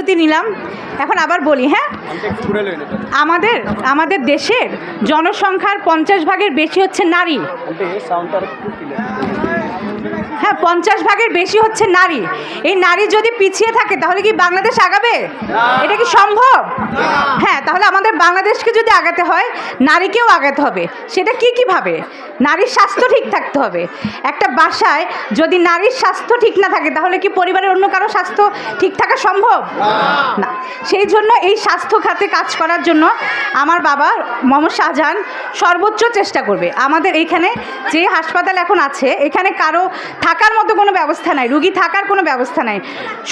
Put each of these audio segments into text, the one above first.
বিরতি নিলাম। এখন আবার বলি হ্যাঁ? আমাদের আমাদের দেশের জনসংখ্যার পঞ্চাশ ভাগের বেশি হচ্ছে নারী। হ্যাঁ পঞ্চাশ ভাগের বেশি হচ্ছে নারী। এই নারী যদি পিছিয়ে থাকে তাহলে কি বাংলাদেশ আগাবে? এটা কি সম্ভব? হ্যাঁ তাহলে আমাদের বাংলাদেশকে যদি আগাতে হয় নারীকেও আগাতে হবে। সেটা কি কীভাবে নারীর স্বাস্থ্য ঠিক থাকতে হবে। একটা বাসায় যদি নারীর স্বাস্থ্য ঠিক না থাকে তাহলে কি পরিবারের অন্য কারও স্বাস্থ্য ঠিক থাকা সম্ভব? না। সেই জন্য এই স্বাস্থ্য খাতে কাজ করার জন্য আমার বাবা মোহাম্মদ শাহজাহান সর্বোচ্চ চেষ্টা করবে। আমাদের এইখানে যে হাসপাতাল এখন আছে এখানে কারও থাকার মতো কোনো ব্যবস্থা নাই, রুগী থাকার কোনো ব্যবস্থা নাই,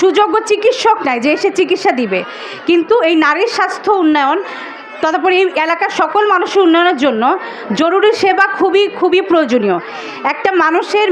সুযোগ্য চিকিৎসক নাই যে এসে চিকিৎসা দিবে। কিন্তু এই নারীর স্বাস্থ্য উন্নয়ন, তদুপরি এই এলাকার সকল মানুষের উন্নয়নের জন্য জরুরি সেবা খুবই খুবই প্রয়োজনীয়। একটা মানুষের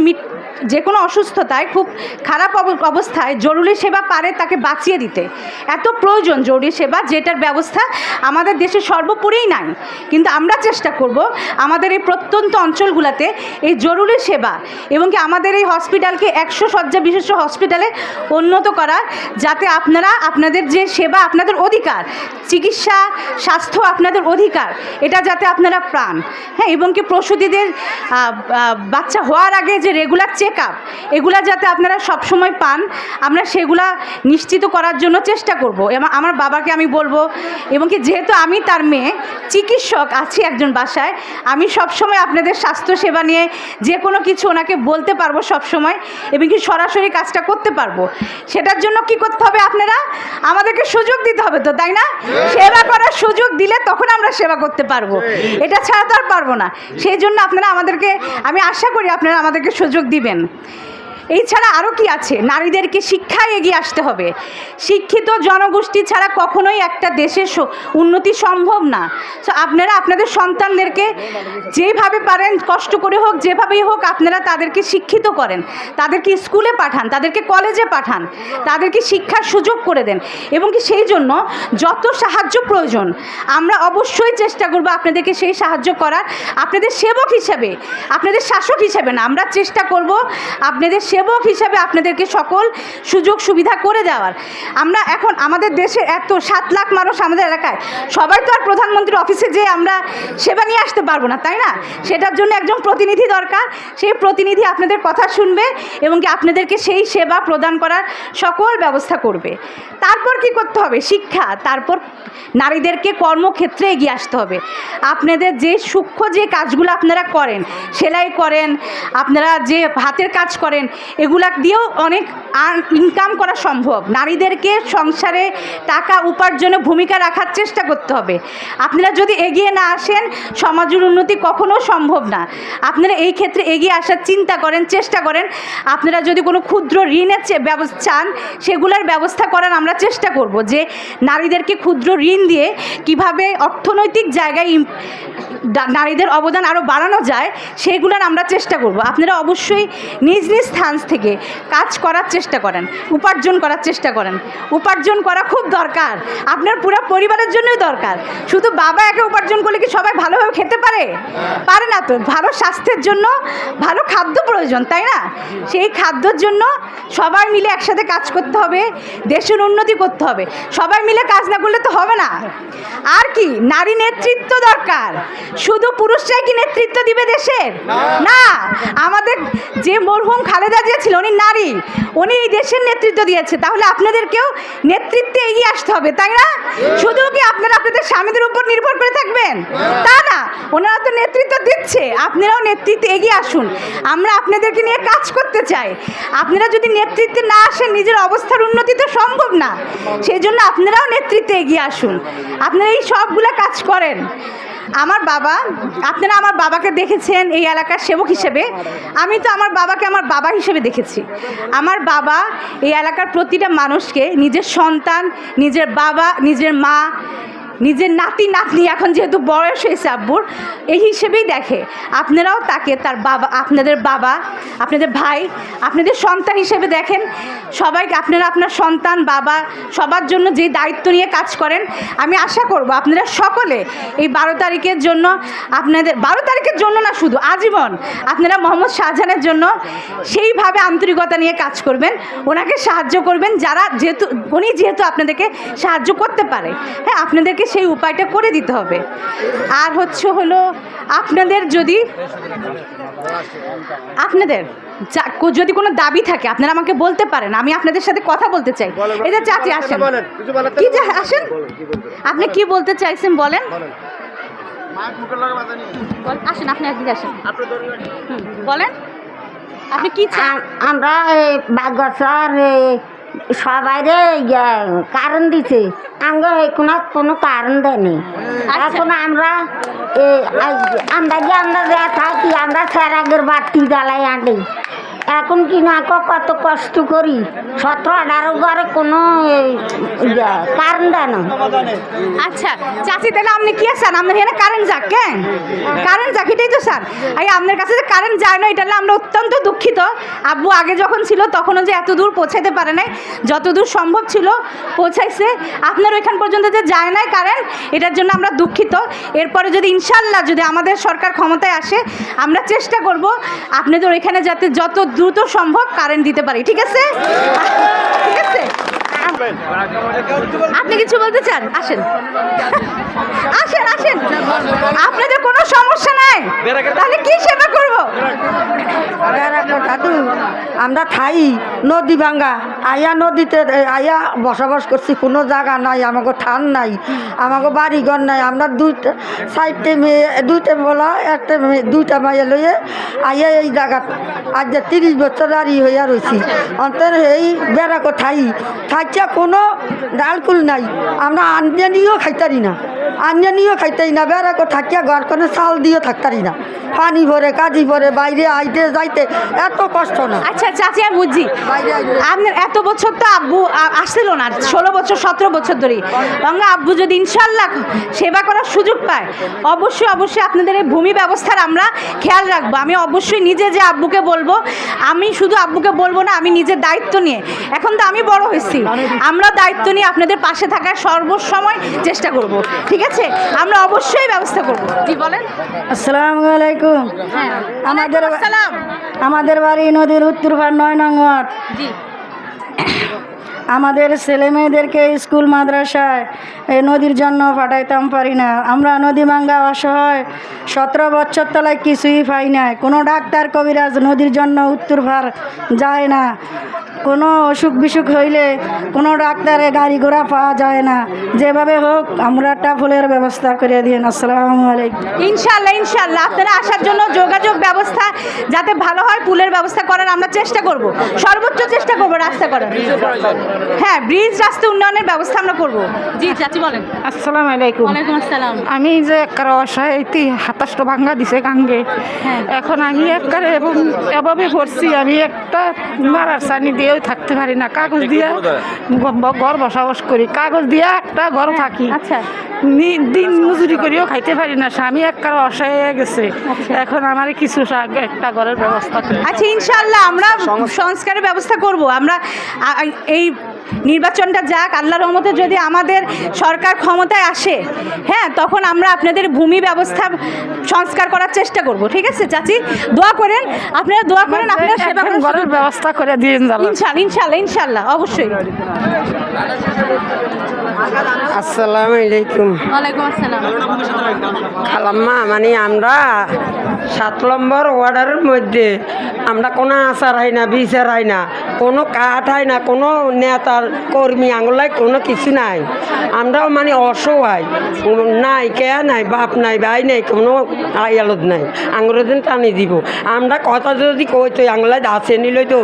যে কোনো অসুস্থতায়, খুব খারাপ অব- অবস্থায় জরুরি সেবা পারে তাকে বাঁচিয়ে দিতে। এত প্রয়োজন জরুরি সেবা, যেটার ব্যবস্থা আমাদের দেশে সর্বোপরিই নাই। কিন্তু আমরা চেষ্টা করব আমাদের এই প্রত্যন্ত অঞ্চলগুলোতে এই জরুরি সেবা এবং কি আমাদের এই হসপিটালকে একশো শয্যা বিশিষ্ট হসপিটালে উন্নত করা যাতে আপনারা আপনাদের যে সেবা আপনাদের অধিকার, চিকিৎসা, স্বাস্থ্য আপনাদের অধিকার, এটা যাতে আপনারা প্রাণ। হ্যাঁ এবং কি প্রসূতিদের বাচ্চা হওয়ার আগে যে রেগুলার আপ এগুলা যাতে আপনারা সবসময় পান আমরা সেগুলা নিশ্চিত করার জন্য চেষ্টা করব। এবং আমার বাবাকে আমি বলব এবং কি যেহেতু আমি তার মেয়ে চিকিৎসক আছি একজন বাসায় আমি সবসময় আপনাদের স্বাস্থ্য সেবা নিয়ে যে কোনো কিছু ওনাকে বলতে পারব সবসময় এবং কি সরাসরি কাজটা করতে পারব। সেটার জন্য কি করতে হবে আপনারা? আমাদেরকে সুযোগ দিতে হবে তো তাই না? সেবা করার সুযোগ দিলে তখন আমরা সেবা করতে পারব। এটা ছাড়া তো আর পারব না। সেই জন্য আপনারা আমাদেরকে আমি আশা করি আপনারা আমাদেরকে সুযোগ দিবেন। time. এই ছাড়া আরও কি আছে? নারীদেরকে শিক্ষায় এগিয়ে আসতে হবে। শিক্ষিত জনগোষ্ঠী ছাড়া কখনোই একটা দেশের উন্নতি সম্ভব না। তো আপনারা আপনাদের সন্তানদেরকে যেভাবে পারেন, কষ্ট করে হোক, যেভাবেই হোক, আপনারা তাদেরকে শিক্ষিত করেন। তাদেরকে স্কুলে পাঠান, তাদেরকে কলেজে পাঠান, তাদেরকে শিক্ষার সুযোগ করে দেন। এবং কি সেই জন্য যত সাহায্য প্রয়োজন, আমরা অবশ্যই চেষ্টা করব আপনাদেরকে সেই সাহায্য করার। আপনাদের সেবক হিসাবে, আপনাদের শাসক হিসাবে না, আমরা চেষ্টা করব আপনাদের সেবক হিসাবে আপনাদেরকে সকল সুযোগ সুবিধা করে দেওয়ার। আমরা এখন আমাদের দেশের এত সাত লাখ মানুষ আমাদের এলাকায়, সবাই তো আর প্রধানমন্ত্রীর অফিসে যেয়ে আমরা সেবা নিয়ে আসতে পারব না, তাই না? সেটার জন্য একজন প্রতিনিধি দরকার, সেই প্রতিনিধি আপনাদের কথা শুনবে এবং কি আপনাদেরকে সেই সেবা প্রদান করার সকল ব্যবস্থা করবে। তারপর কি করতে হবে? শিক্ষা, তারপর নারীদেরকে কর্মক্ষেত্রে এগিয়ে আসতে হবে। আপনাদের যে সূক্ষ্ম যে কাজগুলো আপনারা করেন, সেলাই করেন, আপনারা যে হাতের কাজ করেন এগুলা দিয়েও অনেক ইনকাম করা সম্ভব। নারীদেরকে সংসারে টাকা উপার্জনে ভূমিকা রাখার চেষ্টা করতে হবে। আপনারা যদি এগিয়ে না আসেন, সমাজের উন্নতি কখনো সম্ভব না। আপনারা এই ক্ষেত্রে এগিয়ে আসার চিন্তা করেন, চেষ্টা করেন। আপনারা যদি কোনো ক্ষুদ্র ঋণের ব্যবস্থা চান, সেগুলোর ব্যবস্থা করার আমরা চেষ্টা করব যে, নারীদেরকে ক্ষুদ্র ঋণ দিয়ে কীভাবে অর্থনৈতিক জায়গায় নারীদের অবদান আরও বাড়ানো যায়, সেগুলোর আমরা চেষ্টা করব। আপনারা অবশ্যই নিজ নিজ স্থান থেকে কাজ করার চেষ্টা করেন, উপার্জন করার চেষ্টা করেন। উপার্জন করা খুব দরকার। আপনার পুরো পরিবারের জন্যই দরকার। শুধু বাবা একে উপার্জন করলে কি সবাই ভালোভাবে খেতে পারে? পারে না তো। ভালো স্বাস্থ্যের জন্য ভালো খাদ্য প্রয়োজন, তাই না? সেই খাদ্যর জন্য সবাই মিলে একসাথে কাজ করতে হবে, দেশের উন্নতি করতে হবে। সবাই মিলে কাজ না করলে তো হবে না। আর কি, নারী নেতৃত্ব দরকার। শুধু পুরুষরাই কি নেতৃত্ব দিবে দেশের? না। আমাদের যে মরহুম খালেদা জিয়া ছিল উনি নারী। উনি এই দেশের নেতৃত্ব দিয়েছে। তাহলে আপনাদেরকেও নেতৃত্বে এগিয়ে আসতে হবে, তাই না? শুধু কি আপনারা আপনাদের স্বামীদের উপর নির্ভর করে থাকবেন? তা না, ওনারা তো নেতৃত্ব দিচ্ছে। আপনারাও নেতৃত্বে এগিয়ে আসুন। আমরা আপনাদেরকে নিয়ে কাজ করতে চাই। আপনারা যদি নেতৃত্বে না আসেন, নিজের অবস্থার উন্নতি তো সম্ভব না। সেই জন্য আপনারাও নেতৃত্বে এগিয়ে আসুন। আপনারা এই সবগুলা কাজ করেন। আমার বাবা, আপনারা আমার বাবাকে দেখেছেন এই এলাকার সেবক হিসেবে। আমি তো আমার বাবাকে আমার বাবা হিসেবে দেখেছি। আমার বাবা এই এলাকার প্রতিটা মানুষকে, নিজের সন্তান, নিজের বাবা, নিজের মা নিজের নাতি নাতনি এখন যেহেতু বয়স হয়েছে আব্বুর, এই হিসেবেই দেখে। আপনারাও তাকে তার বাবা, আপনাদের বাবা, আপনাদের ভাই, আপনাদের সন্তান হিসেবে দেখেন। সবাইকে আপনারা আপনার সন্তান, বাবা, সবার জন্য যে দায়িত্ব নিয়ে কাজ করেন, আমি আশা করব আপনারা সকলে এই বারো তারিখের জন্য আপনাদের, বারো তারিখের জন্য না শুধু, আজীবন আপনারা মোহাম্মদ শাহজাহানের জন্য সেইভাবে আন্তরিকতা নিয়ে কাজ করবেন। ওনাকে সাহায্য করবেন, যারা যেহেতু, উনি যেহেতু আপনাদেরকে সাহায্য করতে পারে। হ্যাঁ আপনাদেরকে সেই উপায়টা করে দিতে হবে। আর হচ্ছে হলো আপনাদের যদি আপনাদের যদি কোনো দাবি থাকে আপনারা আমাকে বলতে পারেন আমি আপনাদের সাথে কথা বলতে চাই। এই যে চাচি আসেন। কি যে আসেন। আপনি কি বলতে চাইছেন বলেন। বল- আসেন আপনি একদিকে আসেন। বলেন। আপনি কি চান? আমরা এই বাগসার সবাই রে কারণ দিছে। আঙ্গ কোনো কোনো কারণ দেয়নি আচ্ছা। এখন আমরা এ, আমরা যে আমরা থাকি আমরা সেরাগের বাতি জ্বালাই আনি। এখন কি না কত কষ্ট করি? সতেরো, আঠারো ঘরে কোনো কারণ দেয় না। আচ্ছা চাচি, তাহলে আপনি কি চান আপনার এখানে কারেন্ট যাক কেন কারেন্ট যাক, এটাই তো স্যার। এই আপনার কাছে যে কারেন্ট যায় না, এটা আমরা অত্যন্ত দুঃখিত। আব্বু আগে যখন ছিল, তখনও যে এত দূর পৌঁছাতে পারে নাই যত দূর সম্ভব ছিল, পৌঁছাইছে। আপনার ওইখান পর্যন্ত যে যায় নাই কারেন্ট এটার জন্য আমরা দুঃখিত। এরপরে যদি ইনশাল্লাহ যদি আমাদের সরকার ক্ষমতায় আসে, আমরা চেষ্টা করব আপনাদের ওইখানে যাতে যত দ্রুত সম্ভব কারেন্ট দিতে পারি ঠিক আছে? ঠিক আছে? আপনি কিছু বলতে চান? আসেন। আসেন আসেন। তাহলে কি সেবা দাদু, আমরা থাই নদী ভাঙ্গা। আয়া নদীতে আয়া বসবাস করছি, কোনো জায়গা নাই, আমাকে থান নাই, আমাকে বাড়ি ঘর নাই। আমরা দুইটা, চারটে মেয়ে, দুইটা বলা, একটা মেয়ে, দুইটা মেয়ে লইয়ে আয়া এই জায়গা, আজ যে তিরিশ বছর দাঁড়ি হইয়া রয়েছি অন্তর এই বেড়াকো থাই থাকছে কোনো ডালকুল নাই। আমরা আঞ্জানিও খাইতারি না। আঞ্জানিও খাইতারি না। বেড়াকো থাকিয়া ঘর কোনো চাল দিয়েও থাকতারি না। পানি ভরে কাজি ভরে বাইরে আইতে যাইতে এত কষ্ট না। আচ্ছা চাচি আমি বুঝছি। আপনার এত বছর তো আব্বু আসছিল না ষোলো বছর সতেরো বছর ধরে। বাংলা আব্বু যদি ইনশাল্লাহ সেবা করার সুযোগ পায় অবশ্যই অবশ্যই আপনাদের এই ভূমি ব্যবস্থার আমরা খেয়াল রাখব। আমি অবশ্যই নিজে যে আব্বুকে বলব আমি শুধু আব্বুকে বলব না আমি নিজের দায়িত্ব নিয়ে। এখন তো আমি বড় হয়েছি। আমরা দায়িত্ব নিয়ে আপনাদের পাশে থাকার সর্বসময় চেষ্টা করব। ঠিক আছে? আমরা অবশ্যই ব্যবস্থা করব। জি বলেন। আসসালামু আলাইকুম হ্যাঁ। আমাদের আমাদের বাড়ি নদীর উত্তর পার নয় নং ওয়ার্ড। আমাদের ছেলে মেয়েদেরকে স্কুল মাদ্রাসায় এই নদীর জন্য পাঠাইতাম পারি না। আমরা নদী ভাঙ্গা অসহায় সতেরো বছর তলায় কিছুই পাই না কোনো ডাক্তার কবিরাজ নদীর জন্য উত্তর ভার যায় না। কোনো অসুখ বিসুখ হইলে কোনো ডাক্তারে গাড়ি ঘোড়া পাওয়া যায় না। যেভাবে হোক আমরা একটা ফুলের ব্যবস্থা করে দিন। আসসালামু আলাইকুম। ইনশাল্লাহ ইনশাল্লাহ আপনারা আসার জন্য যোগাযোগ ব্যবস্থা যাতে ভালো হয় পুলের ব্যবস্থা করার আমরা চেষ্টা করব। সর্বোচ্চ চেষ্টা করব রাস্তা করার। হ্যাঁ ব্রিজ রাস্তা উন্নয়নের ব্যবস্থা আমরা করব। জি চাচি বলেন। আসসালামু আলাইকুম। ওয়ালাইকুম আসসালাম। আমি যে একবার অসহায়তি হাতাশটা ভাঙ্গা দিছে গাঙ্গে হ্যাঁ। এখন আমি একবারে এবং এভাবে পড়ছি আমি একটা মারার সানি দিয়েও থাকতে পারি না। কাগজ দিয়া ঘর বসবাস করি। কাগজ দিয়া একটা ঘর থাকি। আচ্ছা। নি- দিন মজুরি করিও খাইতে পারি না। স্বামী এক কারও অসহায় হয়ে গেছে। এখন আমার কিছু একটা ঘরের ব্যবস্থা আচ্ছা ইনশাল্লাহ আমরা সংস্কারের ব্যবস্থা করব। আমরা এই নির্বাচনটা যাক আল্লাহ রহমতে যদি আমাদের সরকার ক্ষমতায় আসে হ্যাঁ তখন আমরা আপনাদের ভূমি ব্যবস্থা সংস্কার করার চেষ্টা করব ঠিক আছে চাচি? দোয়া করেন আপনারা দোয়া করেন আপনারা সেবা করার ঘরের ব্যবস্থা করে দিয়ে ইনশাল্লাহ ইনশাল্লাহ ইনশাল্লাহ অবশ্যই। আসসালামু আলাইকুম। ওয়ালাইকুম আসসালাম। খালাম্মা মানে আমরা সাত নম্বর ওয়ার্ডের মধ্যে। আমরা কোনো আচার হয় না, বিচার হয় না। কোনো কাঠ হয় না, কোনো নেতার কর্মী আঙুলাই কোনো কিছু নাই। আমরাও মানে অসহায়। নাই, কে নাই, বাপ নাই, ভাই নাই, কোনো আয়ালত নাই। আঙুরের দিন টানি দিব। আমরা কথা যদি কই তো আঙুলাই দাসে নিল তো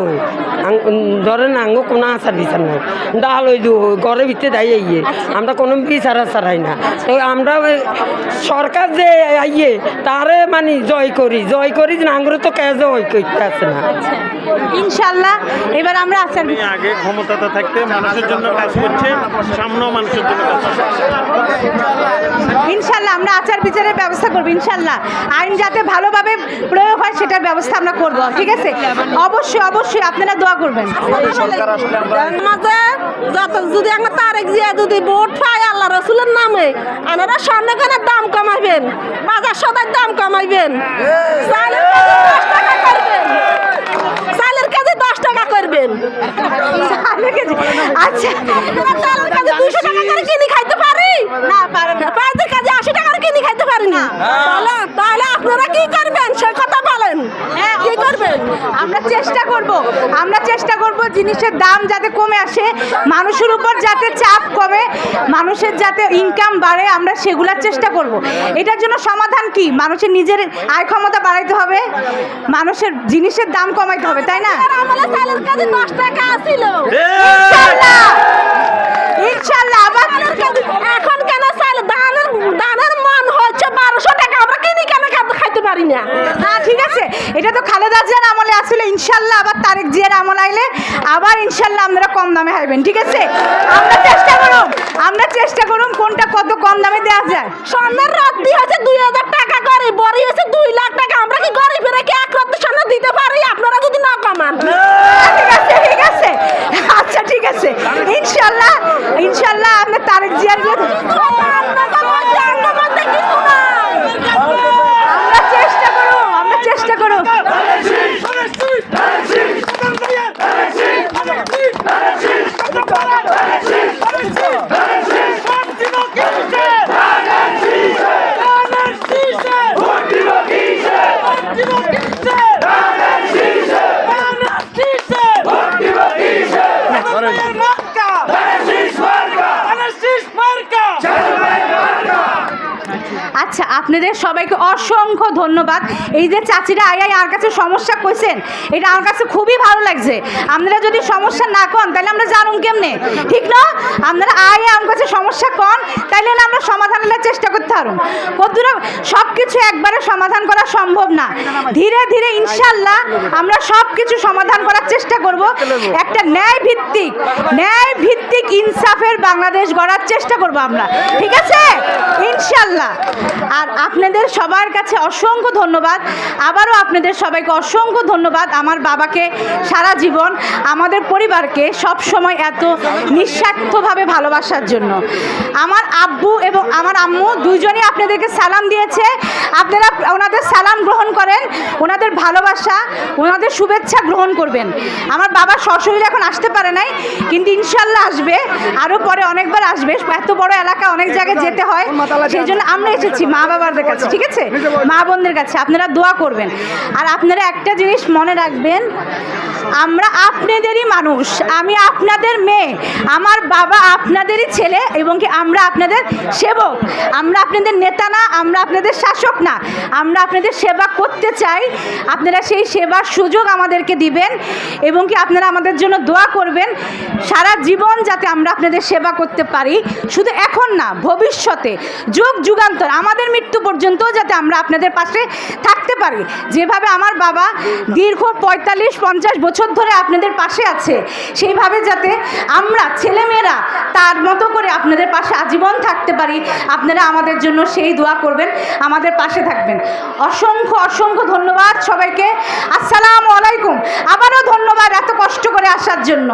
ধরেন আঙ্গ কোনো আচার বিচার নাই। ডাল ওই ঘরের ভিতরে দাঁড়িয়ে ইয়ে আমরা কোনো বিচার আচার হয় না। তো আমরা সরকার যে আইয়ে, তারে মানে জয় করি জয় করি যে আঙ্গুরে তো কে জয় করতে আছে না ইনশাল্লাহ এবার আমরা আচার আগে ক্ষমতাতে থাকতে মানুষের জন্য কাজ করছে সামনেও মানুষের জন্য কাজ ইনশাল্লাহ আমরা আচার বিচারের ব্যবস্থা করব ইনশাল্লাহ। আইন যাতে ভালোভাবে প্রয়োগ হয় সেটার ব্যবস্থা আমরা করব ঠিক আছে? অবশ্যই অবশ্যই আপনারা দোয়া করবেন। যত যদি আমরা তারেক জিয়া যদি ভোট পাই আল্লাহ রসুলের নামে আনারা স্বর্ণখানের দাম কমাইবেন বাজার সদার দাম কমাইবেন। চালের কাজে দশ টাকা করবেন। টাকা আচ্ছা। চালের কেজি দুশো টাকা করে কিনে খাইতে পারি? না পারেন না। পাঁচের কেজি আশি টাকার কিনে খাইতে পারি না। তাহলে তাহলে আপনারা কি করবেন সে কথা বলেন হ্যাঁ, কি করবেন আমরা চেষ্টা করব আমরা চেষ্টা করব জিনিসের দাম যাতে কমে আসে মানুষের উপর যাতে চাপ কমে মানুষের যাতে ইনকাম বাড়ে আমরা সেগুলোর চেষ্টা করব। এটার জন্য সমাধান কি? মানুষের নিজের আয় ক্ষমতা বাড়াইতে হবে মানুষের জিনিসের দাম কমাইতে হবে তাই না? ইনশাল্লাহ! আবার এখন কেন চাল দানের দানের মান হচ্ছে বারোশো টাকা আমরা কিনি কেন খাইতে পারি না? হ্যাঁ ঠিক আছে এটা তো খালেদা জিয়ার আমলে আসলে ইনশাল্লাহ আবার তারেক জিয়ার আমল আইলে আবার ইনশাল্লাহ আপনারা কম দামে হাইবেন ঠিক আছে? আমরা চেষ্টা করুন আমরা চেষ্টা করুন কোনটা কত কম দামে দেওয়া যায়। স্বর্ণের রাত্রি হচ্ছে দুই হাজার টাকা করে বড়ি হচ্ছে দুই লাখ টাকা। আমরা কি গরিবের এক রাত্রি স্বর্ণ দিতে পারি? আপনারা যদি না কমান। ঠিক আছে আচ্ছা ঠিক আছে ইনশাল্লাহ ইনশাল্লাহ আপনার তারেক জিয়ার আপনাদের মধ্যে আমার মধ্যে কিছু নাই আমরা চেষ্টা করুন আমরা চেষ্টা করুন আচ্ছা আপনাদের সবাইকে অসংখ্য ধন্যবাদ। এই যে চাচিরা আয়াই আর কাছে সমস্যা কইছেন, এটা আমার কাছে খুবই ভালো লাগছে। আপনারা যদি সমস্যা না কন, তাহলে আমরা জানুন কেমনে? ঠিক না? আপনারা আয় আমার কাছে সমস্যা কন তাইলে আমরা পারুন কতদূর সব কিছু একবারে সমাধান করা সম্ভব না। ধীরে ধীরে ইনশাল্লাহ আমরা সব কিছু সমাধান করার চেষ্টা করব। একটা ন্যায় ভিত্তিক ন্যায় ভিত্তিক ইনসাফের বাংলাদেশ গড়ার চেষ্টা করব আমরা। ঠিক আছে? ইনশাল্লাহ আর আপনাদের সবার কাছে অসংখ্য ধন্যবাদ। আবারও আপনাদের সবাইকে অসংখ্য ধন্যবাদ। আমার বাবাকে সারা জীবন, আমাদের পরিবারকে সব সময় এত নিঃস্বার্থভাবে ভালোবাসার জন্য। আমার আব্বু এবং আমার আম্মু দুজনই আপনাদেরকে সালাম দিয়েছে। আপনারা ওনাদের সালাম গ্রহণ করেন, ওনাদের ভালোবাসা, ওনাদের শুভেচ্ছা গ্রহণ করবেন। আমার বাবা সশরীরে এখন আসতে পারে নাই, কিন্তু ইনশাল্লাহ আসবে। আরও পরে অনেকবার আসবে। এত বড় এলাকা, অনেক জায়গায় যেতে হয়। সেই জন্য আমরা এসেছি মা বাবাদের কাছে, ঠিক আছে? মা বোনদের কাছে। আপনারা দোয়া করবেন। আর আপনারা একটা জিনিস মনে রাখবেন, আমরা আপনাদেরই মানুষ। আমি আপনাদের মেয়ে, আমার বাবা আপনাদেরই ছেলে এবং কি আমরা আপনাদের সেবক। আমরা আপনাদের নেতা না, আমরা আপনাদের শাসক না। আমরা আপনাদের সেবা করতে চাই। আপনারা সেই সেবার সুযোগ আমাদেরকে দিবেন এবং কি আপনারা আমাদের জন্য দোয়া করবেন। সারা জীবন যাতে আমরা আপনাদের সেবা করতে পারি। শুধু এখন না, ভবিষ্যতে, যুগ যুগান্তর, আমাদের মৃত্যু পর্যন্তও যাতে আমরা আপনাদের পাশে থাকতে পারি। যেভাবে আমার বাবা দীর্ঘ পঁয়তাল্লিশ, পঞ্চাশ বছর ধরে আপনাদের পাশে আছে, সেইভাবে যাতে আমরা ছেলেমেয়েরা তার মতো করে আপনাদের পাশে আজীবন থাকতে পারি। আপনারা আমাদের জন্য সেই দোয়া করবেন, আমাদের পাশে থাকবেন। অসংখ্য অসংখ্য ধন্যবাদ সবাইকে। আসসালামু আলাইকুম। আবারও ধন্যবাদ এত কষ্ট করে আসার জন্য।